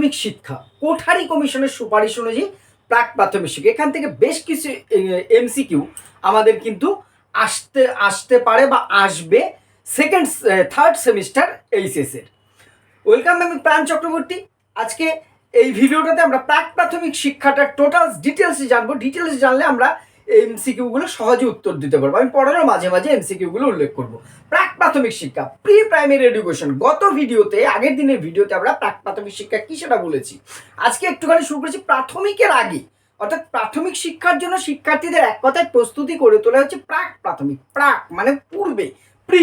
প্রাথমিক শিক্ষা। কোঠারি কমিশনের সুপারিশ অনুযায়ী প্রাক প্রাথমিক শিক্ষা। এখান থেকে বেশ কিছু এমসিকিউ আমাদের কিন্তু আসতে আসতে পারে বা আসবে সেকেন্ড থার্ড সেমিস্টার এইচএস এর। ওয়েলকাম আমি প্রাণ চক্রবর্তী। আজকে এই ভিডিওটাতে আমরা প্রাক প্রাথমিক শিক্ষাটার টোটাল ডিটেলস জানব। ডিটেলস জানলে আমরা এমসিকিউ গুলো সহজে উত্তর দিতে পারব। আমি পড়ানোর মাঝে মাঝে এমসিকিউ গুলো উল্লেখ করব। প্রাক প্রাথমিক শিক্ষা প্রি প্রাইমারি এডুকেশন গত ভিডিওতে, আগের দিনের ভিডিওতে আমরা প্রাক প্রাথমিক শিক্ষা কি সেটা বলেছি। আজকে একটুখানি শুরু করেছি প্রাথমিকের আগে। অর্থাৎ প্রাথমিক শিক্ষার জন্য শিক্ষার্থীদের এক কথায় প্রস্তুতি করে তোলা হচ্ছে প্রাক প্রাথমিক। প্রাক মানে পূর্বে প্রি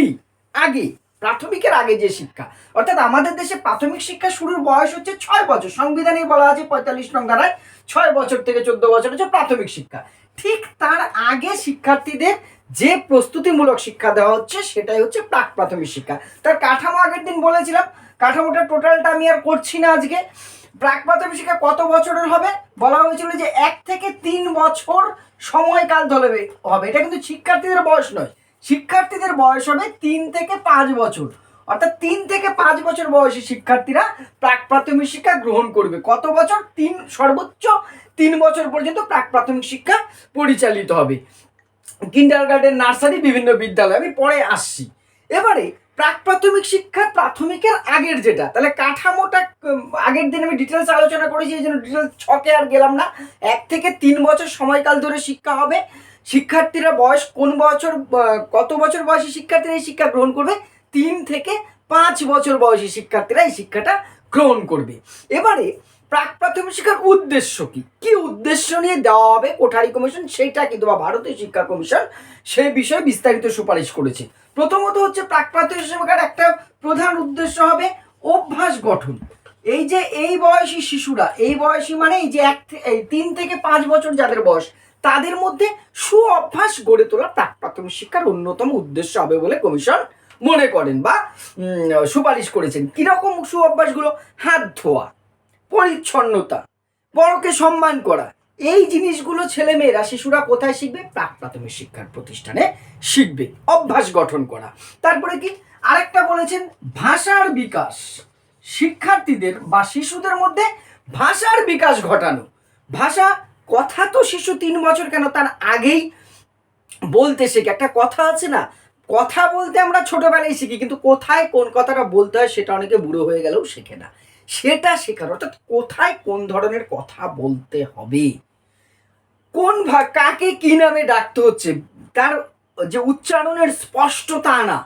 আগে, প্রাথমিকের আগে যে শিক্ষা। অর্থাৎ আমাদের দেশে প্রাথমিক শিক্ষা শুরুর বয়স হচ্ছে ছয় বছর। সংবিধানে বলা আছে পঁয়তাল্লিশ নং ধারায় ছয় বছর থেকে চোদ্দ বছর হচ্ছে প্রাথমিক শিক্ষা। ঠিক তার আগে শিক্ষার্থীদের যে প্রস্তুতিমূলক শিক্ষা দেওয়া হচ্ছে, সেটাই হচ্ছে প্রাক প্রাথমিক শিক্ষা। তার কাঠামো আগের দিন বলেছিলাম, কাঠামোটা টোটালটা আমি আর করছি না আজকে। প্রাক প্রাথমিক শিক্ষা কত বছরের হবে? বলা হয়েছিল যে এক থেকে তিন বছর সময়কাল ধরে হবে। এটা কিন্তু শিক্ষার্থীদের বয়স নয়। শিক্ষার্থীদের বয়স হবে তিন থেকে পাঁচ বছর। অর্থাৎ তিন থেকে পাঁচ বছর বয়সী শিক্ষার্থীরা প্রাক প্রাথমিক শিক্ষা গ্রহণ করবে। কত বছর? তিন, সর্বোচ্চ তিন বছর পর্যন্ত প্রাক প্রাথমিক শিক্ষা পরিচালিত হবে। কিন্ডার গার্ডেন নার্সারি বিভিন্ন বিদ্যালয়, আমি পরে আসছি। এবারে প্রাক প্রাথমিক শিক্ষা প্রাথমিকের আগের যেটা, তাহলে কাঠামোটা আগের দিন আমি ডিটেলস আলোচনা করেছি, এই জন্য ডিটেলস ছকে আর গেলাম না। এক থেকে তিন বছর সময়কাল ধরে শিক্ষা হবে। শিক্ষার্থীরা বয়স কোন বছর কত বছর বয়সী শিক্ষার্থীরা এই শিক্ষা গ্রহণ করবে? তিন থেকে পাঁচ বছর বয়সী শিক্ষার্থীরা এই শিক্ষাটা গ্রহণ করবে। এবারে প্রাক প্রাথমিক শিক্ষার উদ্দেশ্য কি? কি উদ্দেশ্য নিয়ে দেওয়া হবে কোঠারি কমিশন? সেইটা কিন্তু বা ভারতীয় শিক্ষা কমিশন সেই বিষয়ে বিস্তারিত সুপারিশ করেছে। প্রথমত হচ্ছে প্রাক প্রাথমিক শিক্ষার একটা প্রধান উদ্দেশ্য হবে অভ্যাস গঠন। এই যে এই বয়সী শিশুরা, এই বয়সী মানে এই যে এক তিন থেকে পাঁচ বছর যাদের বয়স, তাদের মধ্যে সু অভ্যাস গড়ে তোলা প্রাক প্রাথমিক শিক্ষার অন্যতম উদ্দেশ্য হবে বলে কমিশন মনে করেন বা সুপারিশ করেছেন। কীরকম সু অভ্যাসগুলো? হাত ধোয়া, পরিচ্ছন্নতা, বড়কে সম্মান করা। এই জিনিসগুলো ছেলেমেয়েরা, শিশুরা কোথায় শিখবে? প্রাক প্রাথমিক শিক্ষার প্রতিষ্ঠানে শিখবে। অভ্যাস গঠন করা। তারপরে কি? আরেকটা বলেছেন, ভাষার বিকাশ। শিক্ষার্থীদের বা শিশুদের মধ্যে ভাষার বিকাশ ঘটানো। ভাষা, কথা তো শিশু তিন বছর কেন তার আগেই বলতে শেখে। একটা কথা আছে না কথা বলতে আমরা ছোটোবেলায় শিখি, কিন্তু কোথায় কোন কথাটা বলতে হয় সেটা অনেকে বুড়ো হয়ে গেলেও শেখে না। সেটা শেখার, অর্থাৎ কোথায় কোন ধরনের কথা বলতে হবে, কোন কাকে কি নামে ডাকতে হচ্ছে, তার যে উচ্চারণের স্পষ্টতা আনা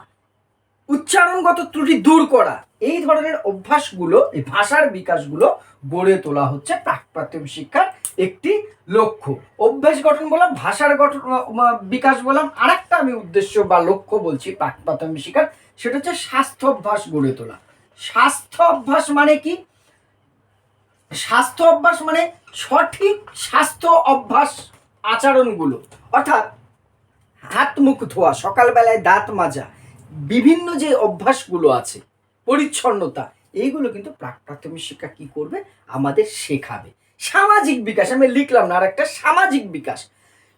উচ্চারণগত ত্রুটি দূর করা। এই ধরনের অভ্যাসগুলো, এই ভাষার বিকাশগুলো গড়ে তোলা হচ্ছে প্রাক প্রাথমিক শিক্ষার একটি লক্ষ্য। অভ্যাস গঠন বললাম ভাষার গঠন বিকাশ বললাম আরেকটা আমি উদ্দেশ্য বা লক্ষ্য বলছি প্রাক প্রাথমিক শিক্ষার, সেটা হচ্ছে স্বাস্থ্য অভ্যাস গড়ে তোলা। স্বাস্থ্য অভ্যাস মানে কি? স্বাস্থ্য অভ্যাস মানে সঠিক স্বাস্থ্য অভ্যাস আচরণগুলো। অর্থাৎ হাত মুখ ধোয়া, সকালবেলায় দাঁত মাজা বিভিন্ন যে অভ্যাসগুলো আছে, পরিচ্ছন্নতা, এইগুলো কিন্তু প্রাথমিক শিক্ষা কি করবে? আমাদের শেখাবে। সামাজিক বিকাশ, আমি লিখলাম না আর একটা সামাজিক বিকাশ।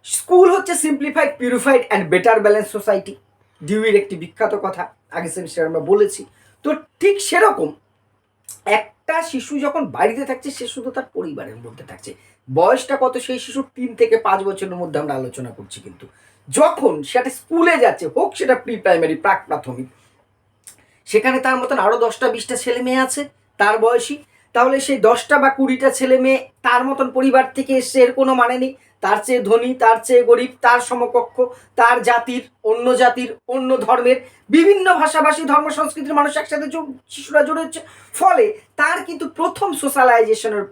স্কুল হচ্ছে simplified purified and better balance society ডিউইর একটি বিখ্যাত কথা আগে সেমিস্টার আমরা বলেছি। তো ঠিক সেরকম একটা শিশু যখন বাড়িতে থাকছে, সে শুধু তার পরিবারের মধ্যে থাকছে। বয়সটা কত, সেই শিশুর তিন থেকে পাঁচ বছরের মধ্যে আমরা আলোচনা করছি কিন্তু। যখন সেটা স্কুলে যাচ্ছে হোক, সেটা প্রি প্রাইমারি, প্রাক প্রাথমিক, সেখানে তার মতন আরও দশটা, বিশটা ছেলে মেয়ে আছে, তার বয়সী। তাহলে সেই দশটা বা কুড়িটা ছেলে মেয়ে তার মতন পরিবার থেকে এসছে, এর কোনো মানে নেই। তার চেয়ে ধনী, তার চেয়ে গরিব, তার সমকক্ষ, তার জাতির, অন্য জাতির, অন্য ধর্মের, বিভিন্ন ভাষাভাষী, ধর্ম, সংস্কৃতির মানুষ একসাথে শিশুরা জড়ে হচ্ছে। ফলে তার কিন্তু প্রথম সোশ্যালাইজেশনের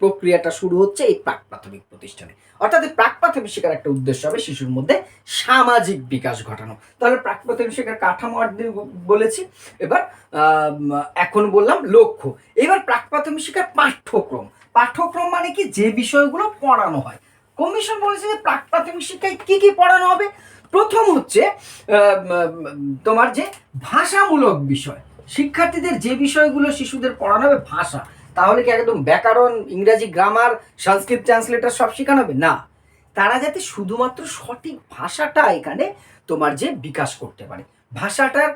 প্রক্রিয়াটা শুরু হচ্ছে এই প্রাক প্রাথমিক প্রতিষ্ঠানে। অর্থাৎ এই প্রাক প্রাথমিক শিক্ষার একটা উদ্দেশ্য হবে শিশুর মধ্যে সামাজিক বিকাশ ঘটানো। তাহলে প্রাক প্রাথমিক শিক্ষার কাঠামো বলেছি, এবার এখন বললাম লক্ষ্য। এবার প্রাক প্রাথমিক শিক্ষার পাঠ্যক্রম। পাঠ্যক্রম মানে কি? যে বিষয়গুলো পড়ানো হয়। কমিশন বলেছে যে প্রাক প্রাথমিক শিক্ষায় কি কি পড়ানো হবে? প্রথম হচ্ছে তোমার যে ভাষামূলক বিষয়। শিক্ষার্থীদের যে বিষয়গুলো শিশুদের পড়ানো হবে, ভাষা। তাহলে কি একদম ব্যাকরণ, ইংরাজি গ্রামার সংস্কৃত ট্রান্সলেটার সব শেখানো হবে? না। তারা যাতে শুধুমাত্র সঠিক ভাষাটা এখানে তোমার যে বিকাশ করতে পারে। ভাষাটার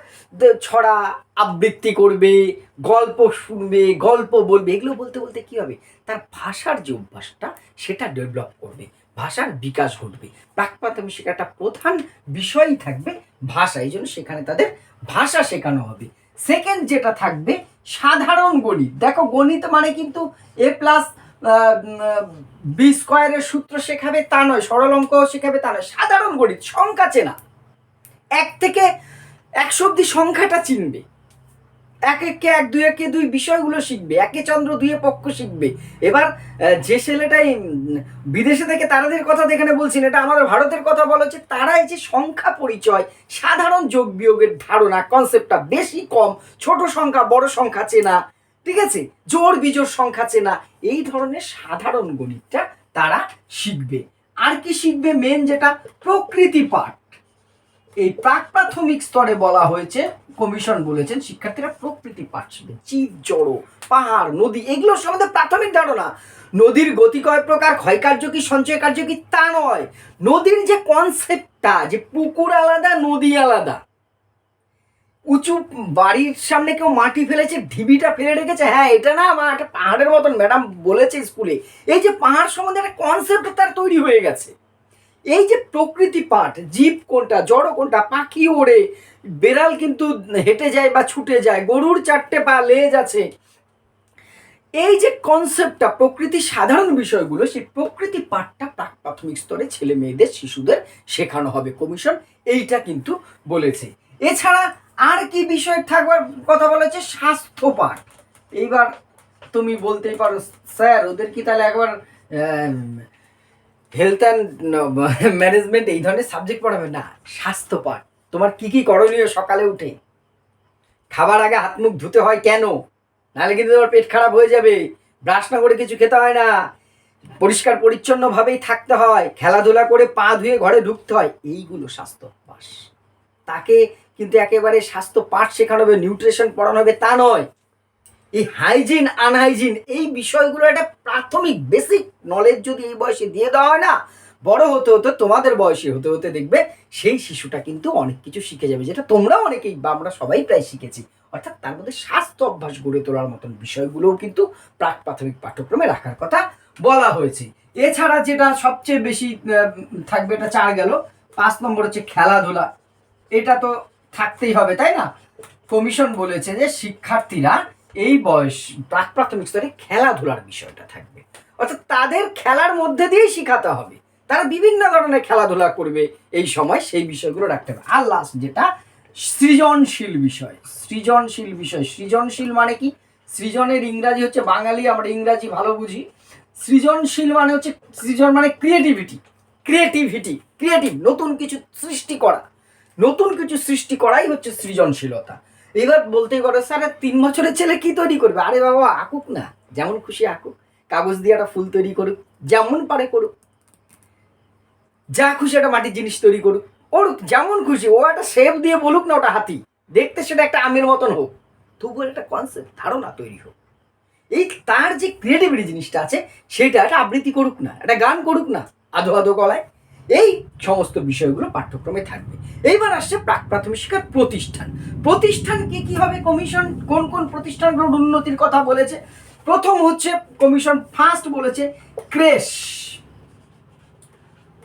ছড়া, আবৃত্তি করবে, গল্প শুনবে, গল্প বলবে, এগুলো বলতে বলতে কী হবে? তার ভাষার যে অভ্যাসটা, সেটা ডেভেলপ করবে, ভাষার বিকাশ ঘটবে। প্রাক প্রাথমিক শিক্ষাটা প্রধান বিষয়ই থাকবে ভাষা এই জন্য সেখানে তাদের ভাষা শেখানো হবে। সেকেন্ড যেটা থাকবে, সাধারণ গণিত। দেখো, গণিত মানে কিন্তু এ প্লাস বি স্কোয়ারের সূত্র শেখাবে তা নয়, সরল অঙ্ক শেখাবে তা নয়। সাধারণ গণিত, সংখ্যা চেনা। এক থেকে একশো অব্দি সংখ্যাটা চিনবে। এক একে এক, দুই একে দুই বিষয়গুলো শিখবে, একে চন্দ্র দুয়ে পক্ষ শিখবে। এবার যে ছেলেটাই বিদেশে থেকে তারাদের কথা এখানে বলছেন, এটা আমাদের ভারতের কথা বলা হচ্ছে তারা এই যে সংখ্যা পরিচয়, সাধারণ যোগ বিয়োগের ধারণা কনসেপ্টটা বেশি কম, ছোট সংখ্যা, বড় সংখ্যা চেনা, ঠিক আছে? জোর বিজোর সংখ্যা চেনা, এই ধরনের সাধারণ গণিতটা তারা শিখবে। আর কি শিখবে মেন যেটা? প্রকৃতি পাঠ। এই প্রাক প্রাথমিক স্তরে বলা হয়েছে, কমিশন বলেছেন, শিক্ষার্থীরা প্রকৃতি শিখবে জীব জড়ো, পাহাড়, নদী এগুলোর সম্বন্ধে প্রাথমিক ধারণা। নদীর গতি কয় প্রকার ক্ষয় কার্য কি সঞ্চয় কার্য কি, তা নয়। নদীর যে কনসেপ্টটা যে পুকুর আলাদা, নদী আলাদা। উঁচু বাড়ির সামনে কেউ মাটি ফেলেছে, ঢিবিটা ফেলে রেখেছে হ্যাঁ এটা না, আমার একটা পাহাড়ের মতন ম্যাডাম বলেছে স্কুলে। এই যে পাহাড় সম্বন্ধে একটা কনসেপ্ট তার তৈরি হয়ে গেছে। এই যে প্রকৃতি পাঠ, জীব কোনটা, জড় কোনটা, পাখি ওড়ে, বেড়াল কিন্তু হেঁটে যায় বা ছুটে যায়, গরুর চারটে পা লেজ আছে। এই যে কনসেপ্টটা প্রকৃতির সাধারণ বিষয়গুলো, সেই প্রকৃতি পাঠটা প্রাক প্রাথমিক স্তরে ছেলে মেয়েদের, শিশুদের শেখানো হবে। কমিশন এইটা কিন্তু বলেছে। এছাড়া আর কি বিষয় থাকবার কথা বলেছে স্বাস্থ্য পাঠ। এইবার তুমি বলতেই পারো, স্যার, ওদের কি তাহলে একবার হেলথ অ্যান্ড ম্যানেজমেন্ট এই ধরনের সাবজেক্ট পড়াবে না স্বাস্থ্য পাঠ তোমার কি কি করণীয় সকালে উঠে? খাবার আগে হাত মুখ ধুতে হয় কেন? নাহলে কিন্তু তোমার পেট খারাপ হয়ে যাবে ব্রাশ না করে কিছু খেতে হয় না। পরিষ্কার পরিচ্ছন্নভাবেই থাকতে হয়, খেলাধুলা করে পা ধুয়ে ঘরে ঢুকতে হয়, এইগুলো স্বাস্থ্য অভ্যাস। তাকে কিন্তু একেবারে স্বাস্থ্য পাঠ শেখানো হবে নিউট্রিশন পড়ানো হবে, তা নয়। এই হাইজিন আনহাইজিন এই বিষয়গুলো একটা প্রাথমিক বেসিক নলেজ যদি এই বয়সে দিয়ে দেওয়া হয় না, বড় হতে হতে তোমাদের বয়সে হতে হতে দেখবে সেই শিশুটা কিন্তু অনেক কিছু শিখে যাবে, যেটা তোমরা অনেকেই বা আমরা সবাই প্রায় শিখেছি। অর্থাৎ তার মধ্যে স্বাস্থ্য অভ্যাস গড়ে তোলার মতন বিষয়গুলোও কিন্তু প্রাক প্রাথমিক পাঠ্যক্রমে রাখার কথা বলা হয়েছে। এছাড়া যেটা সবচেয়ে বেশি থাকবে এটা চার গেল, পাঁচ নম্বর হচ্ছে খেলাধুলা। এটা তো থাকতেই হবে, তাই না? কমিশন বলেছে যে শিক্ষার্থীরা এই বয়স প্রাক প্রাথমিক স্তরে খেলাধুলার বিষয়টা থাকবে। অর্থাৎ তাদের খেলার মধ্যে দিয়েই শেখাতে হবে। তারা বিভিন্ন ধরনের খেলাধুলা করবে এই সময় সেই বিষয়গুলো রাখতে হবে। আর লাস্ট যেটা, সৃজনশীল বিষয়। সৃজনশীল বিষয়। সৃজনশীল মানে কি? সৃজনের ইংরাজি হচ্ছে বাঙালি, আমরা ইংরাজি ভালো বুঝি। সৃজনশীল মানে হচ্ছে, সৃজন মানে ক্রিয়েটিভিটি ক্রিয়েটিভিটি ক্রিয়েটিভ নতুন কিছু সৃষ্টি করা। নতুন কিছু সৃষ্টি করাই হচ্ছে সৃজনশীলতা। এবার বলতেই পারো, স্যার তিন বছরের ছেলে কি তৈরি করবে? আরে বাবা, আঁকুক না, যেমন খুশি আঁকুক, কাগজ দিয়ে একটা ফুল তৈরি করুক, যেমন পারে করুক। যা খুশি একটা মাটির জিনিস তৈরি করুক ওর যেমন খুশি। ও একটা শেপ দিয়ে বলুক না ওটা হাতি। দেখতে সেটা একটা আমের মতন হোক। তবুও একটা কনসেপ্ট ধারণা তৈরি হোক। এই তার যে ক্রিয়েটিভিটি জিনিসটা আছে, সেটা একটা আবৃত্তি করুক না, একটা গান করুক না, আধো আধো গলায়। এই সমস্ত বিষয়গুলো পাঠ্যক্রমে থাকবে। এইবার আসছে প্রাক প্রাথমিক শিক্ষার প্রতিষ্ঠান। প্রতিষ্ঠান কি কি হবে? কমিশন কোন কোন প্রতিষ্ঠানগুলোর উন্নতির কথা বলেছে? প্রথম হচ্ছে কমিশন ফার্স্ট বলেছে ক্রেশ।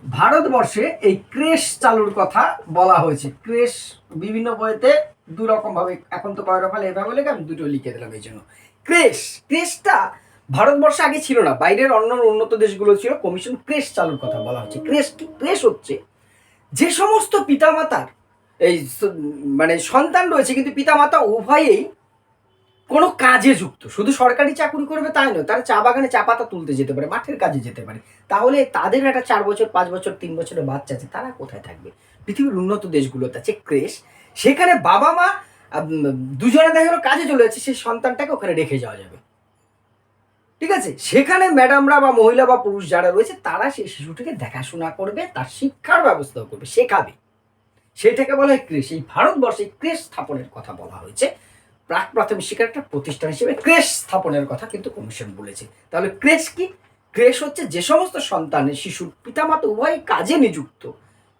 ভারতবর্ষে এই ক্রেশ চালুর কথা বলা হয়েছে। ক্রেশ বিভিন্ন বইতে দু রকম ভাবে এখন তো কয়রফালে এভাবে লেখা আমি দুটো লিখে দিলাম এই জন্য। ক্রেশ, ক্রেশটা ভারতবর্ষে আগে ছিল না, বাইরের অন্য উন্নত দেশগুলো ছিল কমিশন ক্রেশ চালুর কথা বলা হচ্ছে। ক্রেশ কি? ক্রেশ হচ্ছে। যে সমস্ত পিতামাতার এই মানে সন্তান রয়েছে, কিন্তু পিতামাতা উভয়েই কোনো কাজে যুক্ত। শুধু সরকারি চাকরি করবে তাই নয়, তারা চা বাগানে চা পাতা তুলতে যেতে পারে, মাঠের কাজে যেতে পারে। তাহলে তাদের একটা চার বছর, পাঁচ বছর, তিন বছরের বাচ্চা আছে, তারা কোথায় থাকবে? পৃথিবীর উন্নত দেশগুলোতে আছে ক্রেশ সেখানে বাবা মা দুজনে দেখা কাজে চলে যাচ্ছে, সেই সন্তানটাকে ওখানে রেখে যাওয়া যাবে। ঠিক আছে? সেখানে ম্যাডামরা বা মহিলা বা পুরুষ যারা রয়েছে, তারা সেই শিশুটিকে দেখাশোনা করবে, তার শিক্ষার ব্যবস্থাও করবে, শেখাবে। সেটাকে বলা হয় ক্রেশ। এই ভারতবর্ষে ক্রেশ স্থাপনের কথা বলা হয়েছে। প্রাক প্রাথমিক শিক্ষার একটা প্রতিষ্ঠান হিসেবে ক্রেশ স্থাপনের কথা কিন্তু কমিশন বলেছে। তাহলে ক্রেশ কি? ক্রেশ হচ্ছে যে সমস্ত সন্তানের শিশুর পিতামাতা উভয় কাজে নিযুক্ত।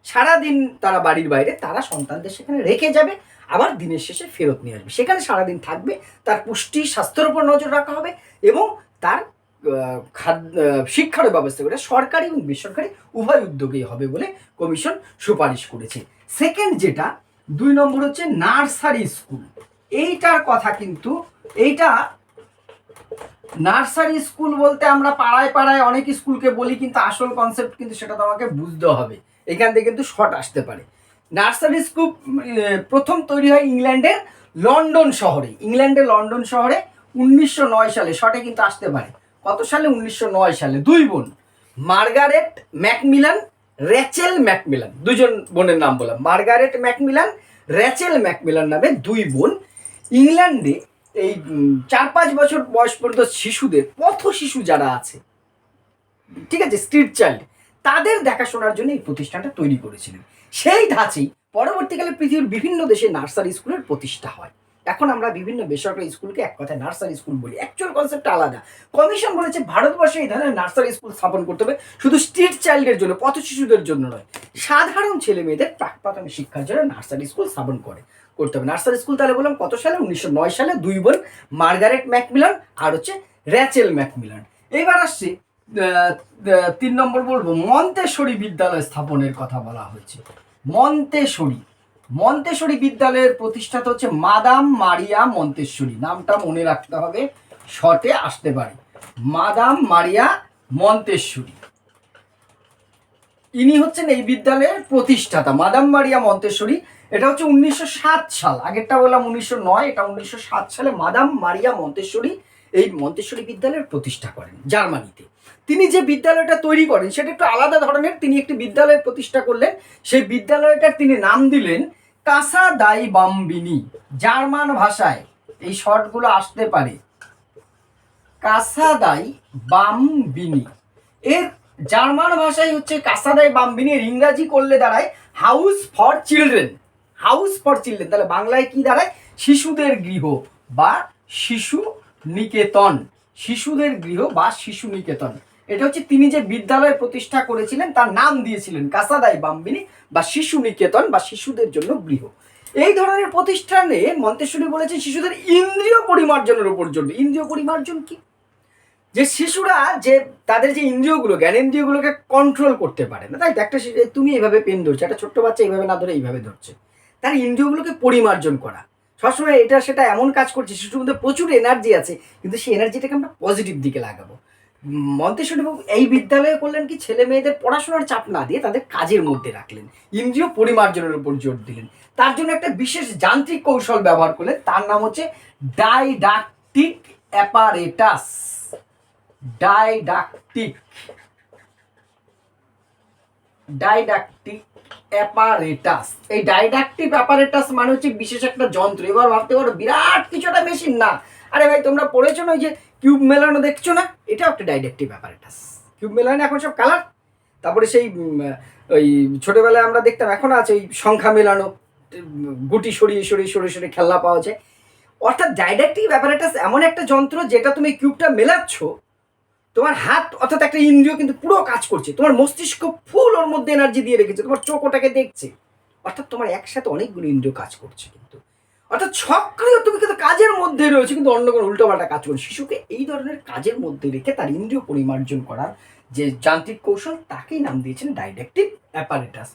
সারাদিন তারা বাড়ির বাইরে, তারা সন্তানদের সেখানে রেখে যাবে, আবার দিনের শেষে ফেরত নিয়ে আসবে। সেখানে সারাদিন থাকবে, তার পুষ্টি, স্বাস্থ্যের উপর নজর রাখা হবে এবং তার খাদ্য শিক্ষার ব্যবস্থা করে সরকারি এবং বেসরকারি উভয় উদ্যোগেই হবে বলে কমিশন সুপারিশ করেছে। সেকেন্ড যেটা, দুই নম্বর হচ্ছে নার্সারি স্কুল। এইটার কথা কিন্তু, এইটা নার্সারি স্কুল বলতে আমরা পাড়ায় পাড়ায় অনেক স্কুলকে বলি, কিন্তু আসল কনসেপ্ট কিন্তু সেটা তোমাকে বুঝতে হবে। এখান থেকে কিন্তু শর্ট আসতে পারে। নার্সারি স্কুল প্রথম তৈরি হয় ইংল্যান্ডের লন্ডন শহরে। ইংল্যান্ডের লন্ডন শহরে উনিশশো নয় সালে, শটে কিন্তু আসতে পারে। কত সালে? উনিশশো নয় সালে। দুই বোন, মার্গারেট ম্যাকমিলান, র্যাচেল ম্যাকমিলান। দুজন বোনের নাম বললাম। মার্গারেট ম্যাকমিলান, র্যাচেল ম্যাকমিলান নামে দুই বোন। ইংল্যান্ডে এই চার পাঁচ বছর বয়স পর্যন্ত শিশুদের, পথ শিশু যারা আছে, ঠিক আছে, স্ট্রিট চাইল্ড, তাদের দেখাশোনার জন্য এই প্রতিষ্ঠানটা তৈরি করেছিলেন। সেই ধাঁচেই পরবর্তীকালে পৃথিবীর বিভিন্ন দেশে নার্সারি স্কুলের প্রতিষ্ঠা হয়। এখন আমরা বিভিন্ন বেসরকারি স্কুলকে এক কথায় নার্সারি স্কুল বলি। অ্যাকচুয়াল কনসেপ্ট আলাদা। কমিশন বলেছে ভারতবর্ষে এই ধরনের নার্সারি স্কুল স্থাপন করতে হবে। শুধু স্ট্রিট চাইল্ডের জন্য, পথ শিশুদের জন্য নয়। সাধারণ ছেলে মেয়েদের প্রাক প্রাথমিক শিক্ষার জন্য নার্সারি স্কুল স্থাপন করে, করতে হবে। নার্সারি স্কুল তাহলে বললাম কত সালে? উনিশশো নয় সালে দুই বোন, মার্গারেট ম্যাকমিলান আর হচ্ছে র্যাচেল ম্যাকমিলান। এবার আসছে তিন নম্বর বলব, মন্তেশ্বরী বিদ্যালয় স্থাপনের কথা বলা হয়েছে মন্তেশ্বরী। মন্তেশ্বরী বিদ্যালয়ের প্রতিষ্ঠাতা হচ্ছে মাদাম মারিয়া মন্তেশ্বরী। নামটা মনে রাখতে হবে, শর্টে আসতে পারে। Madam Maria Montessori. ইনি হচ্ছেন এই বিদ্যালয়ের প্রতিষ্ঠাতা, মাদাম মারিয়া মন্তেশ্বরী। এটা হচ্ছে উনিশশো সাত সাল, আগেরটা বললাম উনিশশো নয়, এটা উনিশশো সাত সালে মাদাম মারিয়া মন্তেশ্বরী এই মন্তেশ্বরী বিদ্যালয়ের প্রতিষ্ঠা করেন, জার্মানিতে। তিনি যে বিদ্যালয়টা তৈরি করেন, সেটা একটু আলাদা ধরনের। তিনি একটি বিদ্যালয়ের প্রতিষ্ঠা করলেন, সেই বিদ্যালয়টার তিনি নাম দিলেন কাসা দাই বাম্বিনি, জার্মান ভাষায় এই শর্টগুলো আসতে পারে। কাসাদাই বামবিনি। এর জার্মান ভাষায় হচ্ছে কাসাদাই বামবিনি, এর ইংরাজি করলে দাঁড়ায় house for children. House for children, তাহলে বাংলায় কি দাঁড়ায়? শিশুদের গৃহ বা শিশু নিকেতন। শিশুদের গৃহ বা শিশু নিকেতন। এটা হচ্ছে তিনি যে বিদ্যালয় প্রতিষ্ঠা করেছিলেন, তার নাম দিয়েছিলেন কাসাদাই বাম্বিনী বা শিশু নিকেতন বা শিশুদের জন্য গৃহ। এই ধরনের প্রতিষ্ঠানে মন্তেশ্বরী বলেছে শিশুদের ইন্দ্রিয় পরিমার্জনের উপর জন্য ইন্দ্রিয় পরিমার্জন কি? যে শিশুরা যে তাদের যে ইন্দ্রিয়গুলো জ্ঞানেন্দ্রিয়গুলোকে কন্ট্রোল করতে পারে না, তাই? একটা তুমি এইভাবে পেন ধরছো, একটা ছোট্ট বাচ্চা এইভাবে না ধরে এইভাবে ধরছে। তার ইন্দ্রিয়গুলোকে পরিমার্জন করা। সবসময় এটা, সেটা এমন কাজ করছে, শিশুর মধ্যে প্রচুর এনার্জি আছে, কিন্তু সেই এনার্জিটাকে আমরা পজিটিভ দিকে লাগাবো। মন্তেশ্বরী বাবু এই বিদ্যালয়ে করলেন কি ছেলে মেয়েদের পড়াশোনার চাপ না দিয়ে তাদের কাজের মধ্যে রাখলেন। ইন্দ্রিয় পরিমার্জনের উপর জোর দিলেন। তার জন্য একটা বিশেষ যান্ত্রিক কৌশল ব্যবহার করলেন। তার নাম হচ্ছে ডাইডাকটিক অ্যাপারেটাস। ডাইডাকটিক। ডাইডাকটিক অ্যাপারেটাস। এই ডাইডাকটিক অ্যাপারেটাস মানে হচ্ছে বিশেষ একটা যন্ত্র। এবার ভাবতে পারো, বিরাট কিছু একটা মেশিন না। আরে ভাই, তোমরা পড়েছো না যে কিউব মেলানো দেখছ না? এটাও একটা ডাইডাকটিভ অ্যাপারেটাস কিউব মেলানো এখন সব কালার তারপরে সেই ওই ছোটোবেলায় আমরা দেখতাম, এখন আছে ওই সংখ্যা মেলানো, গুটি সরিয়ে সরিয়ে সরিয়ে সরিয়ে খেলনা পাওয়া যায়। অর্থাৎ ডাইডাকটিভ অ্যাপারেটাস এমন একটা যন্ত্র যেটা তুমি কিউবটা মেলাচ্ছ, তোমার হাত, অর্থাৎ একটা ইন্দ্রিয় কিন্তু পুরো কাজ করছে। তোমার মস্তিষ্ক ফুল ওর মধ্যে এনার্জি দিয়ে রেখেছে, তোমার চোখ ওটাকে দেখছে। অর্থাৎ তোমার একসাথে অনেকগুলো ইন্দ্রিয় কাজ করছে কিন্তু। অর্থাৎ সক্রিয় তুমি কিন্তু কাজের মধ্যে রয়েছে, কিন্তু অন্য কোনো উল্টোপাল্টা কাজ করছে শিশুকে এই ধরনের কাজের মধ্যে রেখে তার ইন্দ্রিয় পরিমার্জন করার যে যান্ত্রিক কৌশল, তাকেই নাম দিয়েছেন ডাইডাকটিভ অ্যাপারেটাস।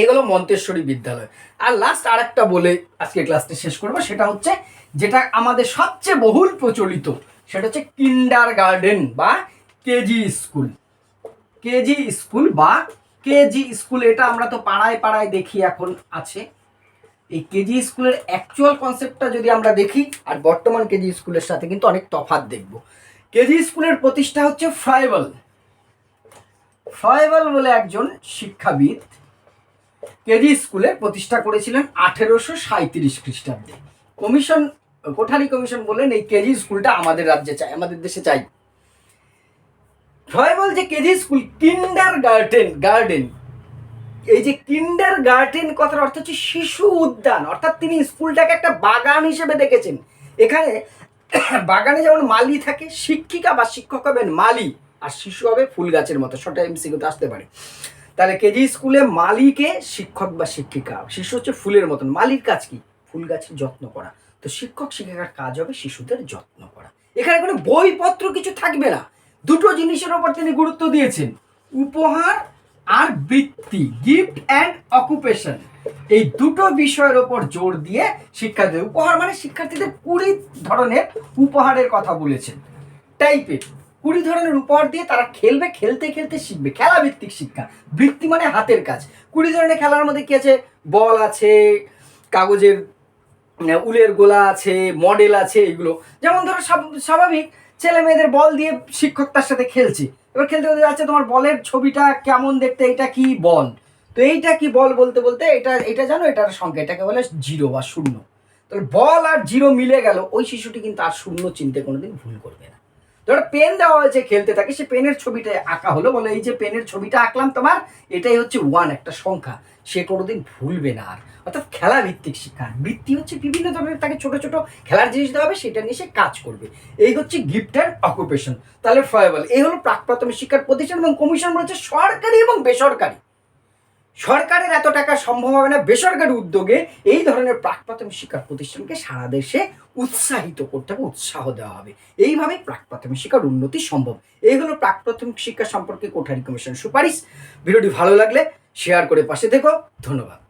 এইগুলো মন্তেশ্বরী বিদ্যালয়। আর লাস্ট আর একটা বলে আজকে ক্লাসটা শেষ করব, সেটা হচ্ছে যেটা আমাদের সবচেয়ে বহুল প্রচলিত, সেটা হচ্ছে কিন্ডার গার্ডেন বা কেজি স্কুল। কেজি স্কুল বা কেজি স্কুল, এটা আমরা তো পাড়ায় পাড়ায় দেখি এখন আছে। এই কেজি স্কুলের অ্যাকচুয়াল কনসেপ্টটা যদি আমরা দেখি, আর বর্তমান কেজি স্কুলের সাথে কিন্তু অনেক তফাৎ দেখব। কেজি স্কুলের প্রতিষ্ঠা হচ্ছে ফ্রাইবল ফ্রাইবল বলে একজন শিক্ষাবিদ কেজি স্কুলে প্রতিষ্ঠা করেছিলেন আঠেরোশো সাঁত্রিশ খ্রিস্টাব্দে। কমিশন কোঠারি কমিশন বললেন, এই কেজি স্কুলটা আমাদের রাজ্যে চাই, আমাদের দেশে চাই। ফ্রাইবল যে KG school kindergarten garden এই যে কিন্ডার গার্ডেন কথার অর্থ হচ্ছে শিশু উদ্যান। অর্থাৎ তিনি স্কুলটাকে একটা বাগান হিসেবে দেখেছেন। এখানে বাগানে যেমন মালি থাকে, শিক্ষিকা বা শিক্ষক হবেন মালি, আর শিশু হবে ফুল গাছের মতো। শর্ট এমসিকিউতে আসতে পারে। তাহলে কেজি স্কুলে মালিকে শিক্ষক বা শিক্ষিকা। শিশু হচ্ছে ফুলের মতন। মালির কাজ কি? ফুল গাছের যত্ন করা। তো শিক্ষক শিক্ষিকার কাজ হবে শিশুদের যত্ন করা। এখানে কোনো বইপত্র কিছু থাকবে না। দুটো জিনিসের ওপর তিনি গুরুত্ব দিয়েছেন। উপহার আর বৃত্তি গিফট অ্যান্ড অকুপেশন এই দুটো বিষয়ের ওপর জোর দিয়ে শিক্ষার্থীদের উপহার মানে শিক্ষার্থীদের কুড়ি ধরনের উপহারের কথা বলেছেন টাইপের কুড়ি ধরনের উপহার দিয়ে তারা খেলবে, খেলতে খেলতে শিখবে। খেলা ভিত্তিক শিক্ষা। বৃত্তি মানে হাতের কাজ। কুড়ি ধরনের খেলার মধ্যে কী আছে? বল আছে, কাগজের উলের গোলা আছে মডেল আছে, এগুলো। যেমন ধরো স্বাভ- স্বাভাবিক ছেলে মেয়েদের বল দিয়ে শিক্ষক তার সাথে খেলছে। এবার খেলতে খেলতে যাচ্ছে তোমার বলের ছবিটা কেমন দেখতে, এটা কি বল? তো এইটা কি বল বলতে বলতে এটা এটা জানো, এটার সংখ্যা, এটাকে বলে জিরো বা শূন্য। তাহলে বল আর জিরো মিলে গেল, ওই শিশুটি কিন্তু আর শূন্য চিনতে কোনোদিন ভুল করবে না। ধরো পেন দেওয়া হয়েছে খেলতে থাকে, সে পেনের ছবিটা আঁকা হলো বলে, এই যে পেনের ছবিটা আঁকলাম তোমার, এটাই হচ্ছে ওয়ান একটা সংখ্যা। সে কোনোদিন ভুলবে না আর। অর্থাৎ খেলা ভিত্তিক শিক্ষা। বৃত্তি হচ্ছে বিভিন্ন ধরনের তাকে ছোট ছোট খেলার জিনিস দেওয়া হবে, সেটা নিয়ে সে কাজ করবে। এই হচ্ছে গিফট অ্যান্ড অকুপেশন তাহলে ফয়েবল এই হলো প্রাক প্রাথমিক শিক্ষার প্রতিষ্ঠান এবং কমিশন বলেছে সরকারি এবং বেসরকারি। সরকারের এত টাকা সম্ভব হবে না, বেসরকারি উদ্যোগে এই ধরনের প্রাক প্রাথমিক শিক্ষার প্রতিষ্ঠানকে সারা দেশে উৎসাহিত করতে হবে, উৎসাহ দেওয়া হবে। এইভাবে প্রাক প্রাথমিক শিক্ষার উন্নতি সম্ভব। এই হলো প্রাক প্রাথমিক শিক্ষা সম্পর্কে কোঠারি কমিশন সুপারিশ। ভিডিওটি ভালো লাগলে শেয়ার করে পাশে দেখো ধন্যবাদ।